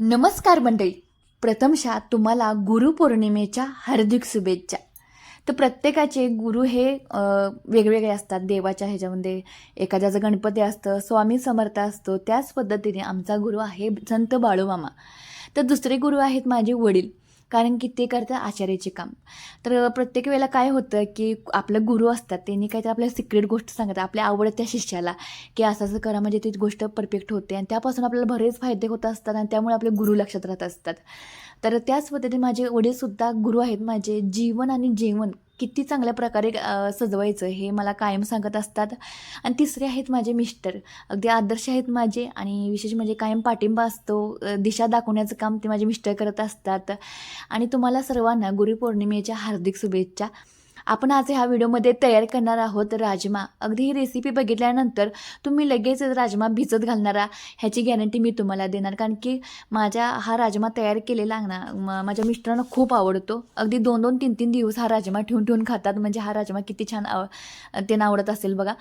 नमस्कार मंडळी. प्रथमशः तुम्हाला गुरुपौर्णिमेच्या हार्दिक शुभेच्छा. तर प्रत्येकाचे गुरु हे वेगवेगळे असतात. देवाच्या ह्याच्यामध्ये एखाद्याचं गणपती असतं स्वामी समर्थ असतो. त्याच पद्धतीने आमचा गुरु आहे संत बाळूमामा. तर दुसरे गुरु आहेत माझे वडील. कारण की ते करतं आचार्याचे काम. तर प्रत्येक वेळेला काय होतं की आपलं गुरु असतात त्यांनी काहीतरी आपल्याला सिक्रेट गोष्ट सांगतात आपल्या आवडत्या शिष्याला की असं असं करा म्हणजे ती गोष्ट परफेक्ट होते. आणि त्यापासून आपल्याला बरेच फायदे होत असतात आणि त्यामुळे आपले गुरु लक्षात राहत असतात. तर त्याच पद्धतीने माझे वडीलसुद्धा गुरु आहेत. माझे जीवन आणि जेवण किती चांगल्या प्रकारे सजवायचं हे मला कायम सांगत असतात. आणि तिसरे आहेत माझे मिस्टर. अगदी आदर्श आहेत माझे आणि विशेष म्हणजे कायम पाठिंबा असतो. दिशा दाखवण्याचं काम ते माझे मिस्टर करत असतात. आणि तुम्हाला सर्वांना गुरुपौर्णिमेच्या हार्दिक शुभेच्छा. आपण आज ह्या व्हिडिओमध्ये तयार करणार आहोत राजमा. अगदी ही रेसिपी बघितल्यानंतर तुम्ही लगेच राजमा भिजत घालणारा ह्याची गॅरंटी मी तुम्हाला देणार. कारण की माझ्या हा राजमा तयार केलेला ना म- माझ्या मिस्टरांना खूप आवडतो. अगदी दोन दोन तीन तीन दिवस हा राजमा ठेवून ठेवून खातात. म्हणजे हा राजमा किती छान आव त्यांना आवडत असेल बघा.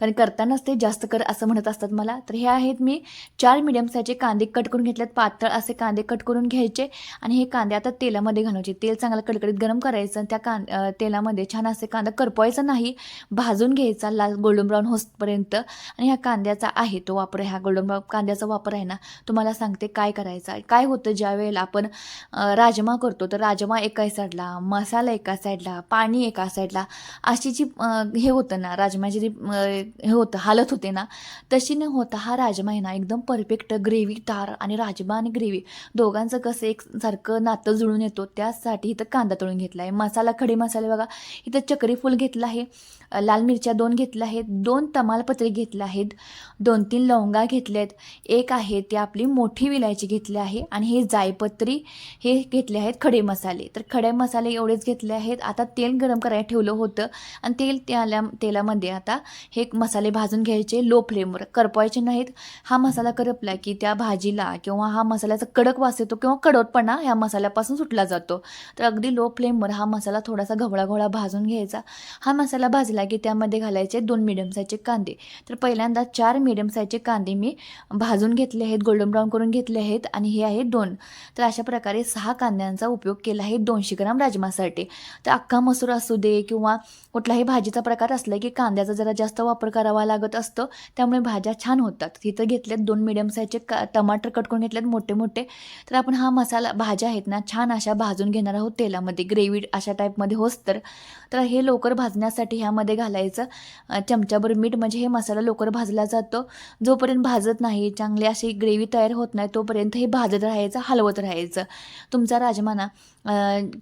कारण करतानाच ते जास्त कर असं म्हणत असतात मला. तर हे आहेत मी चार मिडियम साईजचे कांदे कट करून घेतल्यात पातळ असे कांदे कट करून घ्यायचे. आणि हे कांदे आता तेलामध्ये घालायचे. तेल चांगलं कडकडीत गरम करायचं त्या कां तेलामध्ये छान असे कांदा करपवायचा नाही भाजून घ्यायचा लाल गोल्डन ब्राऊन होसपर्यंत. आणि ह्या कांद्याचा आहे तो वापर ह्या गोल्डन ब्राऊन कांद्याचा वापर आहे ना तुम्हाला सांगते काय करायचं आहे. काय होतं ज्या वेळेला आपण राजमा करतो तर राजमा एका साईडला मसाला एका साईडला पाणी एका साईडला अशी जी हे होतं ना राजमाची जी हे होतं हालत होते ना तशी न होता हा राजमा आहे ना एकदम परफेक्ट ग्रेव्ही तार आणि राजमा आणि ग्रेव्ही दोघांचं कसं एक सारखं नातं जुळून येतो त्यासाठी इथं कांदा तळून घेतला आहे. मसाला खडे मसाले बघा इथं चक्रीफूल घेतलं आहे लाल मिरच्या दोन घेतल्या आहेत दोन तमालपत्रे घेतले आहेत दोन तीन लवंगा घेतल्या आहेत एक आहे ते आपली मोठी विलायची घेतली आहे आणि हे जायपत्री हे घेतले आहेत खडे मसाले. तर खडे मसाले एवढेच घेतले आहेत. आता तेल गरम करायला ठेवलं होतं आणि तेल त्याला तेलामध्ये आता हे मसाले भाजून घ्यायचे लो फ्लेमवर. करपवायचे नाहीत. हा मसाला करपला की त्या भाजीला किंवा हा मसाल्याचा कडक वास येतो किंवा कडवटपणा ह्या मसाल्यापासून सुटला जातो. तर अगदी लो फ्लेमवर हा मसाला थोडासा घवळा घोळा भाजून भाजून घ्यायचा. हा मसाला भाजला की त्यामध्ये घालायचे दोन मिडियम साईजचे कांदे. तर पहिल्यांदा चार मिडियम साईजचे कांदे मी भाजून घेतले आहेत गोल्डन ब्राऊन करून घेतले आहेत आणि हे आहे दोन. तर अशा प्रकारे सहा कांद्यांचा उपयोग केला आहे दोनशे ग्राम राजमासाठी. तर अख्खा मसूर असू दे किंवा कुठलाही भाजीचा प्रकार असला की कांद्याचा जरा जास्त वापर करावा लागत असतो त्यामुळे भाज्या छान होतात. तिथं घेतल्यात दोन मिडियम साईजचे का टमाटर कट करून घेतलेत मोठे मोठे. तर आपण हा मसाला भाज्या आहेत ना छान अशा भाजून घेणार आहोत तेलामध्ये. ग्रेव्ही अशा टाईपमध्ये होस तर. तर हे लवकर भाजण्यासाठी ह्यामध्ये घालायचं. अ, चमच्याभर मीठ म्हणजे हे मसाला लवकर भाजला जातो. जोपर्यंत भाजत नाही चांगली अशी ग्रेव्ही तयार होत नाही तोपर्यंत हे भाजत राहायचं हलवत राहायचं. तुमचा राजमा ना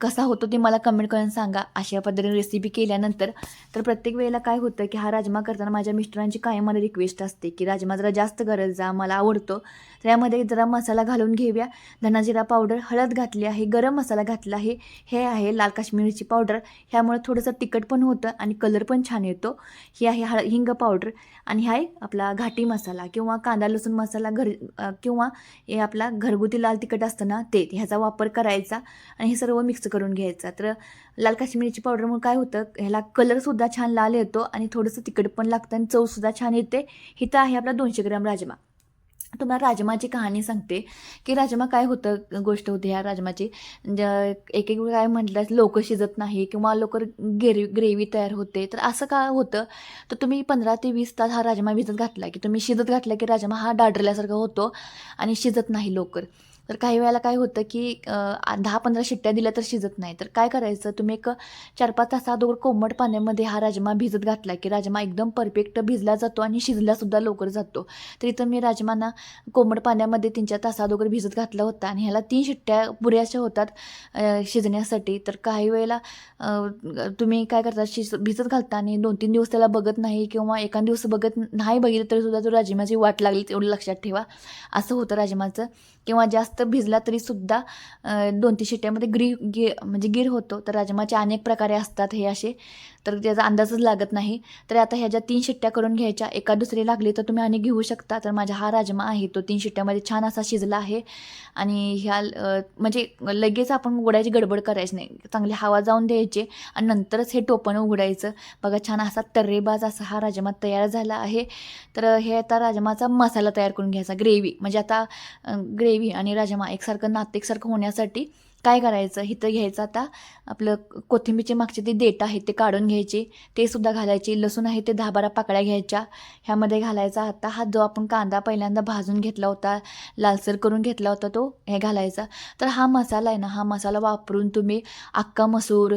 कसा होतो ते मला कमेंट करून सांगा. अशा पद्धतीने रेसिपी केल्यानंतर. तर प्रत्येक वेळेला काय होतं की हा राजमा करताना माझ्या मिस्टरांची काय मला रिक्वेस्ट असते की राजमा जरा जास्त गरज जा मला आवडतो. तर यामध्ये जरा मसाला घालून घेऊया. धनाजिरा पावडर हळद घातली आहे गरम मसाला घातला आहे. हे आहे लाल काश्मीरची पावडर. ह्यामुळे थोडंसं तिखट पण होतं आणि कलर पण छान येतो. ही आहे हळ हिंग पावडर आणि हा आहे आपला घाटी मसाला किंवा कांदा लसूण मसाला घर किंवा हे आपला घरगुती लाल तिखट असतं ना ते ह्याचा वापर करायचा आणि हे सर्व मिक्स करून घ्यायचा. तर लाल काश्मीरीची पावडरमुळे काय होतं ह्याला कलरसुद्धा छान लाल येतो आणि थोडंसं तिखट पण लागतं आणि चवसुद्धा छान येते. हिथं आहे आपला दोनशे ग्रॅम राजमा. तुम्हाला राजमाची कहाणी सांगते की राजमा काय होतं गोष्ट होती ह्या राजमाची. ज- एक एक काय म्हटलं लवकर शिजत नाही किंवा लवकर ग्रेवी ग्रेव्ही तयार होते. तर असं का होतं? तर तुम्ही पंधरा ते वीस तास हा राजमा भिजत घातला की तुम्ही शिजत घातला की राजमा हा डाडरल्यासारखा होतो आणि शिजत नाही लवकर. तर काही वेळेला काय होतं की दहा पंधरा शिट्ट्या दिल्या तर शिजत नाही. तर काय करायचं? तुम्ही एक चार पाच तास अगोदर कोमट पाण्यामध्ये हा राजमा भिजत घातला की राजमा एकदम परफेक्ट भिजला जातो आणि शिजलासुद्धा लवकर जातो. तर इथं मी राजमाना कोमट पाण्यामध्ये तीन चार तास अगोदर भिजत घातला होता आणि ह्याला तीन शिट्ट्या पुऱ्याशा होतात शिजण्यासाठी. तर काही वेळेला तुम्ही काय करता शिज भिजत घालता आणि दोन तीन दिवस त्याला बघत नाही किंवा एका दिवस बघत नाही बघितलं तरीसुद्धा तो राजमाची वाट लागली तेवढं लक्षात ठेवा. असं होतं राजमाचं. किंवा जास्त भिजला तरी सुद्धा दोन तीन शिट्ट्यामध्ये ग्री गे म्हणजे गिर होतो. तर राजमाचे अनेक प्रकारे असतात हे असे. तर त्याचा अंदाजच लागत नाही. तर आता ह्या ज्या तीन शिट्ट्या करून घ्यायच्या. एका दुसरी लागली तर तुम्ही आणि घेऊ शकता. तर माझा हा राजमा आहे. तो तीन शिट्ट्यामध्ये छान असा शिजला आहे. आणि ह्या म्हणजे लगेच आपण उघडायची गडबड करायची नाही. चांगली हवा जाऊन द्यायची आणि नंतरच हे टोपण उघडायचं. बघा छान असा तर्रेबाज असा हा राजमा तयार झाला आहे. तर हे आता राजमाचा मसाला तयार करून घ्यायचा. ग्रेव्ही. म्हणजे आता ग्रेव्ही आणि राजमा एकसारखं नातं एकसारखं होण्यासाठी काय करायचं? इथं घ्यायचं आता. आपलं कोथिंबीरचे मागचे ते देठ आहेत ते काढून घ्यायचे. ते सुद्धा घालायचे. लसूण आहे ते दहा बारा पाकळ्या घ्यायच्या. ह्यामध्ये घालायचा आता हा जो आपण कांदा पहिल्यांदा भाजून घेतला होता लालसर करून घेतला होता तो हे घालायचा. तर हा मसाला आहे ना हा मसाला वापरून तुम्ही अक्का मसूर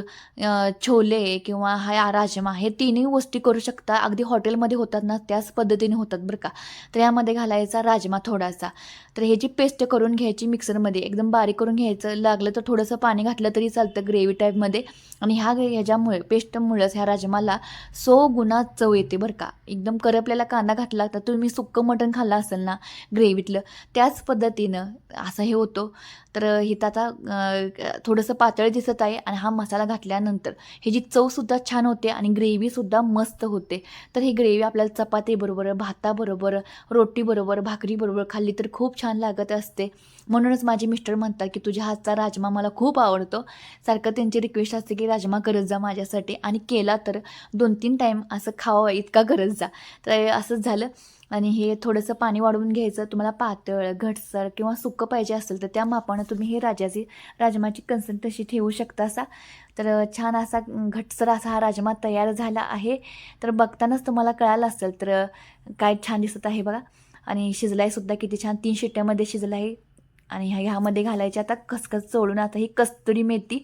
छोले किंवा हा राजमा हे तिन्ही गोष्टी करू शकता. अगदी हॉटेलमध्ये होतात ना त्याच पद्धतीने होतात बरं का. तर यामध्ये घालायचा राजमा थोडासा. तर ह्याची पेस्ट करून घ्यायची मिक्सरमध्ये एकदम बारीक करून घ्यायचं. लागलं तर थोडंसं पाणी घातलं तरी चालतं ग्रेव्ही टाईपमध्ये आणि ह्या ह्याच्यामुळे पेस्टमुळेच ह्या राजमाला सो गुणा चव येते बरं का. एकदम करपलेला कांदा घातला तर तुम्ही सुक्कं मटण खाल्लं असेल ना ग्रेव्हीतलं त्याच पद्धतीनं असं हे होतं. तर हे आता थोडंसं पातळ दिसत आहे आणि हा मसाला घातल्यानंतर ह्याची चवसुद्धा छान होते आणि ग्रेव्हीसुद्धा मस्त होते. तर ही ग्रेव्ही आपल्याला चपातीबरोबर भाताबरोबर रोटीबरोबर भाकरीबरोबर खाल्ली तर खूप छान लागत असते. म्हणूनच माझे मिस्टर म्हणतात की तुझ्या हातचा राजमा मला खूप आवडतो. सारखं त्यांची रिक्वेस्ट असते की राजमा करत जा माझ्यासाठी. आणि केला तर दोन तीन टाईम असं खावा इतका करत जा. तर असंच झालं. आणि हे थोडंसं पाणी वाढवून घ्यायचं. तुम्हाला पातळ घटसर किंवा सुक्कं पाहिजे असेल तर त्या मापानं तुम्ही हे राजाची राजमाची कन्सन तशी ठेवू शकता असा. तर छान असा घटसर असा हा राजमा तयार झाला आहे. तर बघतानाच तुम्हाला कळालं असेल तर काय छान दिसत आहे बघा. आणि शिजलाय सुद्धा किती छान. तीन शिट्ट्यामध्ये शिजला आहे आणि ह्या ह्यामध्ये घालायची. आता खसखस सोडून आता ही कस्तुरी मेथी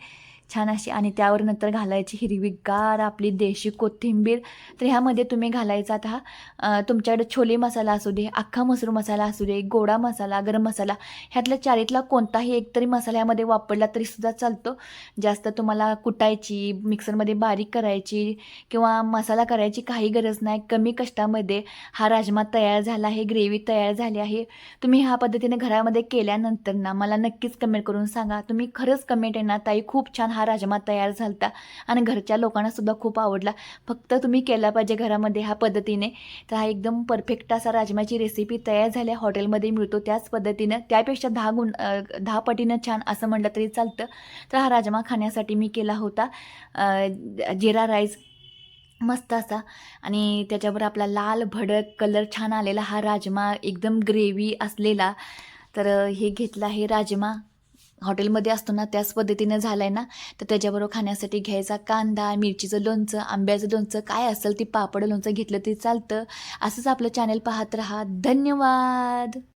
छान अशी आणि त्यावर नंतर घालायची हिरवीगार आपली देशी कोथिंबीर. तर ह्यामध्ये तुम्ही घालायचा आता हा तुमच्याकडे छोले मसाला असू दे अख्खा मसूर मसाला असू दे गोडा मसाला गरम मसाला ह्यातल्या चारीतला कोणताही एक तरी मसाला ह्यामध्ये वापरला तरी सुद्धा चालतो. जास्त तुम्हाला कुटायची मिक्सरमध्ये बारीक करायची किंवा मसाला करायची काही गरज नाही. कमी कष्टामध्ये हा राजमा तयार झाला आहे ग्रेव्ही तयार झाली आहे. तुम्ही ह्या पद्धतीने घरामध्ये केल्यानंतर ना मला नक्कीच कमेंट करून सांगा. तुम्ही खरंच कमेंट येणार ताई खूप छान हा राजमा तयार झालता. आणि घरच्या लोकांना सुद्धा खूप आवडला. फक्त तुम्ही केला पाहिजे घरामध्ये ह्या पद्धतीने. तर हा एकदम परफेक्ट असा राजमाची रेसिपी तयार झाली आहे. हॉटेलमध्ये मिळतो त्याच पद्धतीनं. त्यापेक्षा दहा गुण दहा पटीनं छान असं म्हटलं तरी चालतं. तर हा राजमा खाण्यासाठी मी केला होता. जिरा राईस मस्त असा. आणि त्याच्यावर आपला लाल भडक कलर छान आलेला हा राजमा एकदम ग्रेव्ही असलेला. तर हे घेतला आहे राजमा. हॉटेलमध्ये असतो ना त्याच पद्धतीनं झालं आहे ना? तर त्याच्याबरोबर खाण्यासाठी घ्यायचा कांदा मिरचीचं लोणचं आंब्याचं लोणचं काय असेल ती पापड लोणचं घेतलं तरी चालतं. असंच आपलं चॅनल पाहत राहा. धन्यवाद!